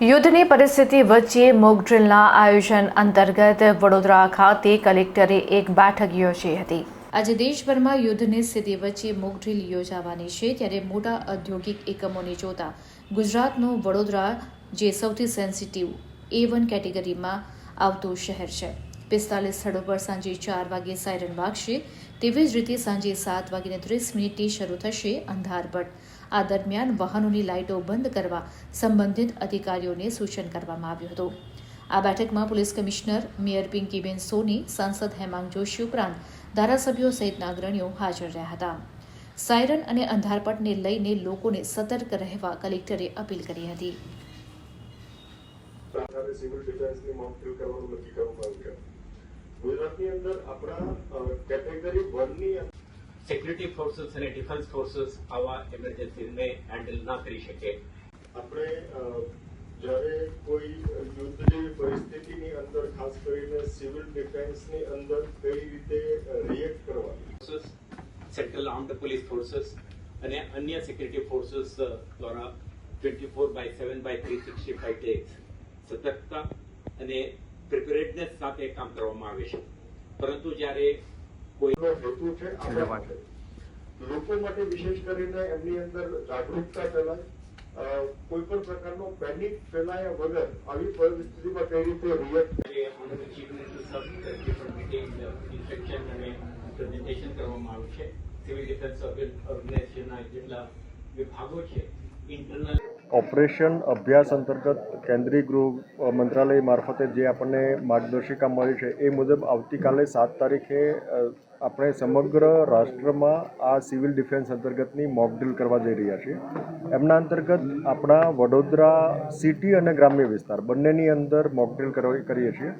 યુદ્ધની પરિસ્થિતિ વચ્ચે મોક ડ્રિલના આયોજન અંતર્ગત વડોદરા ખાતે કલેક્ટરે એક બેઠક યોજી હતી. આજે દેશભરમાં યુદ્ધની સ્થિતિ વચ્ચે મોક ડ્રિલ યોજાવાની છે, ત્યારે મોટા ઔદ્યોગિક એકમોને જોતા ગુજરાતનું વડોદરા, જે સૌથી સેન્સિટિવ એ વન કેટેગરીમાં આવતું શહેર છે. પિસ્તાલીસ સ્થળો પર સાંજે ચાર વાગે સાયરન વાગશે, તેવી જ રીતે સાંજે સાત વાગીને ત્રીસ મિનિટથી શરૂ થશે અંધારપટ. આ દરમિયાન વાહનોની લાઇટો બંધ કરવા સંબંધિત અધિકારીઓને સૂચન કરવામાં આવ્યું હતું. આ બેઠકમાં police commissioner, mayor Pinkiben Soni, સાંસદ હેમાંગ જોશી ઉપરાંત ધારાસભ્યો સહિતના અગ્રણીઓ હાજર રહ્યા હતા. સાયરન અને અંધારપટને લઈને લોકોને સતર્ક રહેવા કલેક્ટરે અપીલ કરી હતી. ગુજરાતની અંદર આપણા કેટેગરી વનની સિક્યુરિટી ફોર્સીસ અને ડિફેન્સ ફોર્સીસ આવા ઇમરજન્સીને હેન્ડલ ના કરી શકે. આપણે જ્યારે કોઈ યુદ્ધ જેવી પરિસ્થિતિની અંદર ખાસ કરીને સિવિલ ડિફેન્સની અંદર કઈ રીતે રિએક્ટ કરવાની? Forces central armed police forces અને અન્ય સિક્યુરિટી ફોર્સીસ દ્વારા twenty four by seven by three sixty five days સતર્કતા અને પ્રિપેરેડનેસ સાથે કામ કરવામાં આવે છે. પરંતુ જ્યારે કોઈ નો હેતુ છે? આપણા માટે. લોકો માટે વિશેષ કરીને એમની અંદર જાગૃતતા ફેલાય. કોઈ પણ પ્રકારનો પેનિક ફેલાયા વગર આવી પરિસ્થિતિમાં કઈ રીતે રિએક્ટ કરવામાં આવ્યું છે. સિવિલ ડિફેન્સ ઓર્ગેનાઇઝેશનના જેટલા વિભાગો છે ઇન્ટરનલ ઓપરેશન અભ્યાસ અંતર્ગત કેન્દ્રીય ગૃહ મંત્રાલય મારફતે જે આપણને માર્ગદર્શિકા મળી છે, એ મુજબ આવતીકાલે સાત તારીખે આપણે સમગ્ર રાષ્ટ્રમાં આ સિવિલ ડિફેન્સ અંતર્ગતની મોકડ્રીલ કરવા જઈ રહ્યા છીએ. એમના અંતર્ગત આપણા વડોદરા સિટી અને ગ્રામ્ય વિસ્તાર બંનેની અંદર મોક ડ્રીલ કરીએ છીએ.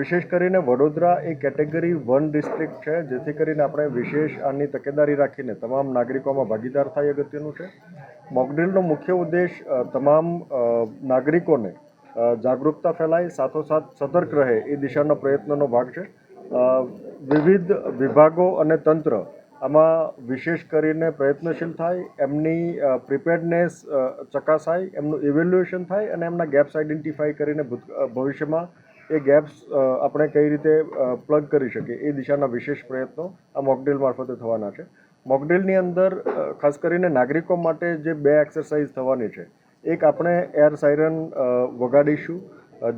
વિશેષ કરીને Vadodara A category one district છે, જેથી કરીને આપણે વિશેષ આની તકેદારી રાખીને તમામ નાગરિકોમાં ભાગીદાર થાય અગત્યનું છે. મોકડ્રીલનો મુખ્ય ઉદ્દેશ તમામ નાગરિકોને જાગૃતતા ફેલાય, સાથોસાથ સતર્ક રહે એ દિશાના પ્રયત્નનો ભાગ છે. વિવિધ વિભાગો અને તંત્ર આમાં વિશેષ કરીને પ્રયત્નશીલ થાય, એમની પ્રિપેર્ડનેસ ચકાસાય, એમનું ઇવેલ્યુએશન થાય અને એમના ગેપ્સ આઇડેન્ટિફાઈ કરીને ભવિષ્યમાં એ ગેપ્સ આપણે કઈ રીતે પ્લગ કરી શકીએ એ દિશાના વિશેષ પ્રયત્નો આ મોકડ્રીલ મારફતે થવાના છે. મોકડ્રીલની અંદર ખાસ કરીને નાગરિકો માટે જે બે એક્સરસાઇઝ થવાની છે, એક આપણે એર સાયરન વગાડીશું.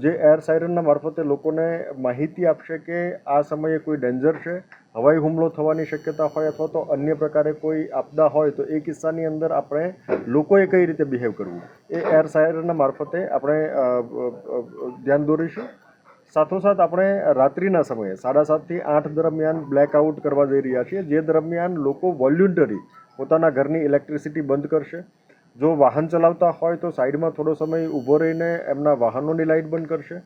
જે એર સાયરનના મારફતે લોકોને માહિતી આપશે કે આ સમયે કોઈ ડેન્જર છે, હવાઈ હુમલો થવાની શક્યતા હોય અથવા તો અન્ય પ્રકારે કોઈ આપદા હોય, તો એ કિસ્સાની અંદર આપણે લોકોએ કઈ રીતે બિહેવ કરવું? એ એર સાયરનના મારફતે આપણે ધ્યાન દોરીશું. સાથોસાથ આપણે રાત્રિના સમયે સાડા સાતથી આઠ દરમિયાન બ્લેકઆઉટ કરવા જઈ રહ્યા છીએ, જે દરમિયાન લોકો વોલ્યુન્ટરી પોતાના ઘરની ઇલેક્ટ્રિસિટી બંધ કરશે. જો વાહન ચલાવતા હોય તો સાઈડમાં થોડો સમય ઊભો રહીને એમના વાહનોની લાઇટ બંધ કરશે.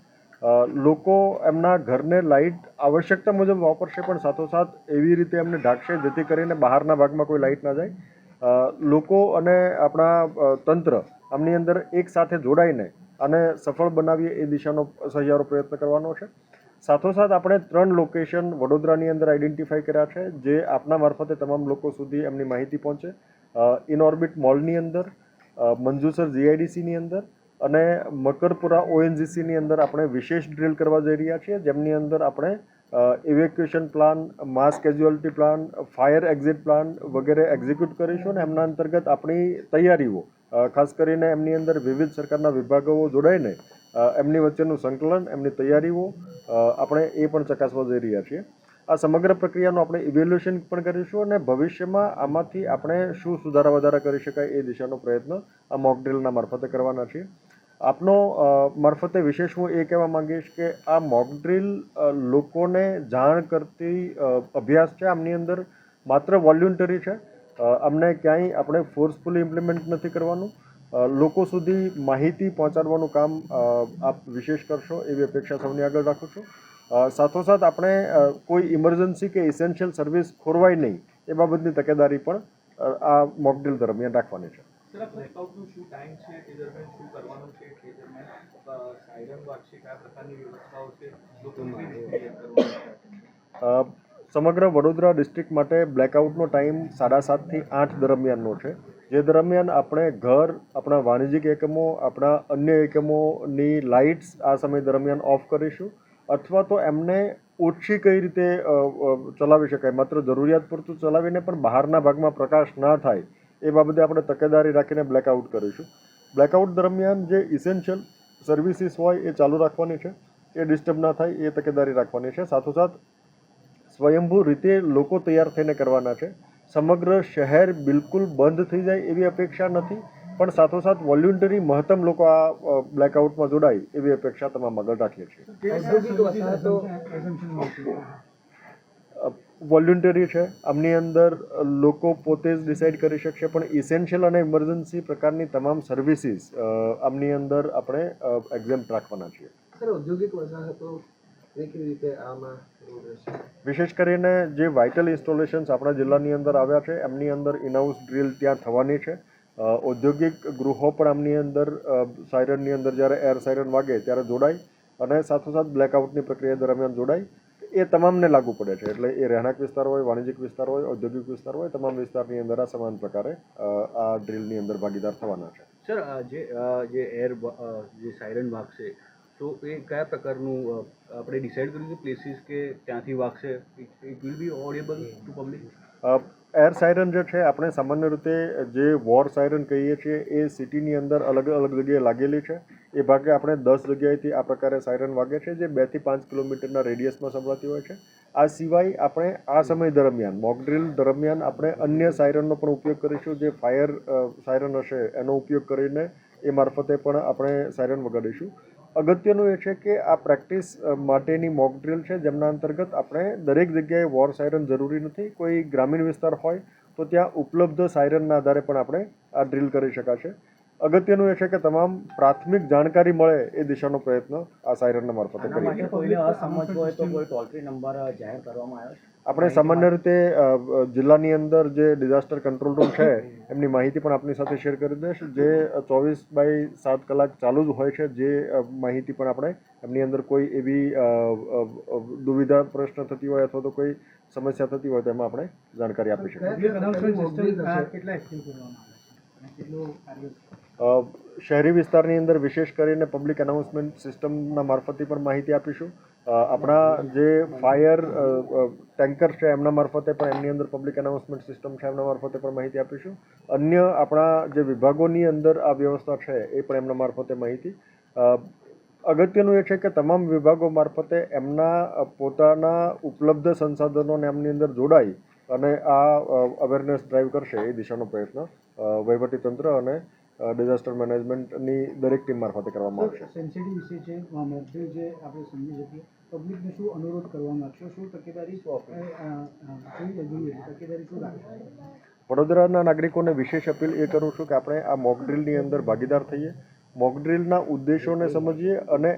લોકો એમના ઘરને લાઇટ આવશ્યકતા મુજબ વાપરશે, પણ સાથોસાથ એવી રીતે એમને ઢાંકશે જેથી કરીને બહારના ભાગમાં કોઈ લાઇટ ના જાય. લોકો અને આપણા તંત્ર આમની અંદર એક સાથે જોડાઈને આને સફળ બનાવીએ એ દિશાનો સહિયારો પ્રયત્ન કરવાનો છે. સાથોસાથ આપણે ત્રણ લોકેશન વડોદરાની અંદર આઈડેન્ટિફાઈ કર્યા છે, જે આપના મારફતે તમામ લોકો સુધી એમની માહિતી પહોંચે. ઇનઓર્બિટ મોલની અંદર મંજુસર જીઆઈડીસીની અંદર અને મકરપુરા ઓએનજીસીની અંદર આપણે વિશેષ ડ્રીલ કરવા જઈ રહ્યા છીએ. જેમની અંદર આપણે evacuation plan mass casualty plan fire exit plan વગેરે એક્ઝિક્યુટ કરીશું અને એમના અંતર્ગત આપણી તૈયારીઓ ખાસ કરીને એમની અંદર વિવિધ સરકારના વિભાગો જોડાઈને એમની વચ્ચેનું સંકલન, એમની તૈયારીઓ આપણે એ પણ ચકાસવા જઈ રહ્યા છીએ. આ સમગ્ર પ્રક્રિયાનું આપણે ઇવેલ્યુએશન પણ કરીશું અને ભવિષ્યમાં આમાંથી આપણે શું સુધારા વધારા કરી શકાય એ દિશાનો પ્રયત્ન આ મોકડ્રિલના મારફતે કરવાના છીએ. આપનો મારફતે વિશેષ હું એ કહેવા માંગીશ કે આ મોકડ્રીલ લોકોને જાણ કરતી અભ્યાસ છે, આમની અંદર માત્ર વોલ્યુન્ટરી છે. અમને ક્યાંય આપણે ફોર્સફુલી ઇમ્પ્લિમેન્ટ નથી કરવાનું. લોકો સુધી માહિતી પહોંચાડવાનું કામ આપ વિશેષ કરશો એવી અપેક્ષા સૌની આગળ રાખું છું. સાથોસાથ આપણે કોઈ ઇમરજન્સી કે ઇસેન્શિયલ સર્વિસ ખોરવાય નહીં એ બાબતની તકેદારી પણ આ મોકડ્રીલ દરમિયાન રાખવાની છે. સમગ્ર વડોદરા ડિસ્ટ્રિક્ટ માટે બ્લેકઆઉટનો ટાઈમ સાડા સાતથી આઠ દરમિયાનનો છે. જે દરમિયાન આપણે ઘર, આપણા વાણિજ્યિક એકમો, આપણા અન્ય એકમોની લાઇટ્સ આ સમય દરમિયાન ઓફ કરીશું અથવા તો એમને ઓછી કઈ રીતે ચલાવી શકાય. માત્ર જરૂરિયાત પૂરતું ચલાવીને પણ બહારના ભાગમાં પ્રકાશ ના થાય એ બાબતે આપણે તકેદારી રાખીને બ્લેકઆઉટ કરીશું. બ્લેકઆઉટ દરમિયાન જે ઇસેન્શિયલ સર્વિસીસ હોય એ ચાલુ રાખવાની છે. એ ડિસ્ટર્બ ના થાય એ તકેદારી રાખવાની છે. સાથોસાથ સ્વયંભૂ રીતે લોકો તૈયાર થઈને કરવાના છે. સમગ્ર શહેર બિલકુલ બંધ થઈ જાય એવી અપેક્ષા નથી, પણ સાથોસાથ વોલ્યુન્ટરી મહત્તમ લોકો આ બ્લેકઆઉટમાં જોડાય એવી અપેક્ષા તમામ આગળ રાખીએ છીએ. વોલ્યુન્ટરી છે. આમની અંદર લોકો પોતે જ ડિસાઇડ કરી શકશે, પણ ઇસેન્શિયલ અને ઇમરજન્સી પ્રકારની તમામ સર્વિસીસ આમની અંદર આપણે એક્ઝેમ્પ રાખવાના છીએ. સર, ઔદ્યોગિક વસાહતો એ કેવી રીતે આમાં વિશેષ કરીને જે વાઇટલ ઇન્સ્ટોલેશન્સ આપણા જિલ્લાની અંદર આવ્યા છે એમની અંદર ઇનહાઉસ ડ્રીલ ત્યાં થવાની છે. ઔદ્યોગિક ગૃહો પણ આમની અંદર સાયરનની અંદર જ્યારે એર સાયરન વાગે ત્યારે જોડાય અને સાથોસાથ બ્લેકઆઉટની પ્રક્રિયા દરમિયાન જોડાય. એ તમામને લાગુ પડે છે. એટલે એ રહેણાંક વિસ્તાર હોય વાણિજ્યિક વિસ્તાર હોય ઔદ્યોગિક વિસ્તાર હોય તમામ વિસ્તારની અંદર આ સમાન પ્રકારે આ ડ્રીલની અંદર ભાગીદાર થવાના છે. સર જે જે એર જે સાયરન વાગશે તો એ કયા પ્રકારનું આપણે ડિસાઇડ કર્યું છે પ્લેસીસ કે ત્યાંથી વાગશે? It will be audible to public air siren જે છે આપણે સામાન્ય રીતે જે વોર સાયરન કહીએ છીએ એ સિટીની અંદર અલગ અલગ જગ્યાએ લાગેલી છે. એ ભાગે આપણે દસ જગ્યાએથી આ પ્રકારે સાયરન વાગે છે જે બેથી પાંચ કિલોમીટરના રેડિયસમાં સંભળાતી હોય છે. આ સિવાય આપણે આ સમય દરમિયાન મોકડ્રીલ દરમિયાન આપણે અન્ય સાયરનનો પણ ઉપયોગ કરીશું જે ફાયર સાયરન હશે એનો ઉપયોગ કરીને એ મારફતે પણ આપણે સાયરન વગાડીશું. અગત્યનું એ છે કે આ પ્રેક્ટિસ માટેની મોક ડ્રિલ છે જેમના અંતર્ગત આપણે દરેક જગ્યાએ વોર સાયરન જરૂરી નથી. કોઈ ગ્રામીણ વિસ્તાર હોય તો ત્યાં ઉપલબ્ધ સાયરનના આધારે પણ આપણે આ ડ્રીલ કરી શકાશે. અગત્યનું એ છે કે તમામ પ્રાથમિક જાણકારી મળે એ દિશાનો પ્રયત્ન આ સાયરનના મારફતે કરીએ. છીએ આપણે સામાન્ય રીતે જિલ્લાની અંદર જે ડિઝાસ્ટર કંટ્રોલ રૂમ છે એમની માહિતી પણ આપની સાથે શેર કરી દઈશ. જે ચોવીસ બાય સાત કલાક ચાલુ જ હોય છે જે માહિતી પણ આપણે એમની અંદર કોઈ એવી દુવિધા પ્રશ્ન થતી હોય અથવા તો કોઈ સમસ્યા થતી હોય તો એમાં આપણે જાણકારી આપી શકીએ. શહેરી વિસ્તારની અંદર વિશેષ કરીને પબ્લિક એનાઉન્સમેન્ટ સિસ્ટમના મારફતથી પણ માહિતી આપીશું. આપણા જે ફાયર ટેન્કર છે એમના મારફતે પણ એમની અંદર પબ્લિક એનાઉન્સમેન્ટ સિસ્ટમ છે એમના મારફતે પણ માહિતી આપીશું. અન્ય આપણા જે વિભાગોની અંદર આ વ્યવસ્થા છે એ પણ એમના મારફતે માહિતી. અગત્યનું એ છે કે તમામ વિભાગો મારફતે એમના પોતાના ઉપલબ્ધ સંસાધનોને એમની અંદર જોડાઈ અને આ અવેરનેસ ડ્રાઈવ કરશે એ દિશાનો પ્રયત્ન વહીવટીતંત્ર અને ડિઝાસ્ટર મેનેજમેન્ટની દરેક ટીમ મારફતે કરવામાં આવશે. સેન્સિટિવ વિષય છે મોકડ્રીલ જે આપણે સમજી શકીએ. પબ્લિકને શું અનુરોધ કરવા માંગશો? શું તકેદારી તકેદારી શું વડોદરાના નાગરિકોને વિશેષ અપીલ એ કરું છું કે આપણે આ મોક ડ્રીલની અંદર ભાગીદાર થઈએ. મોકડ્રીલના ઉદ્દેશોને સમજીએ અને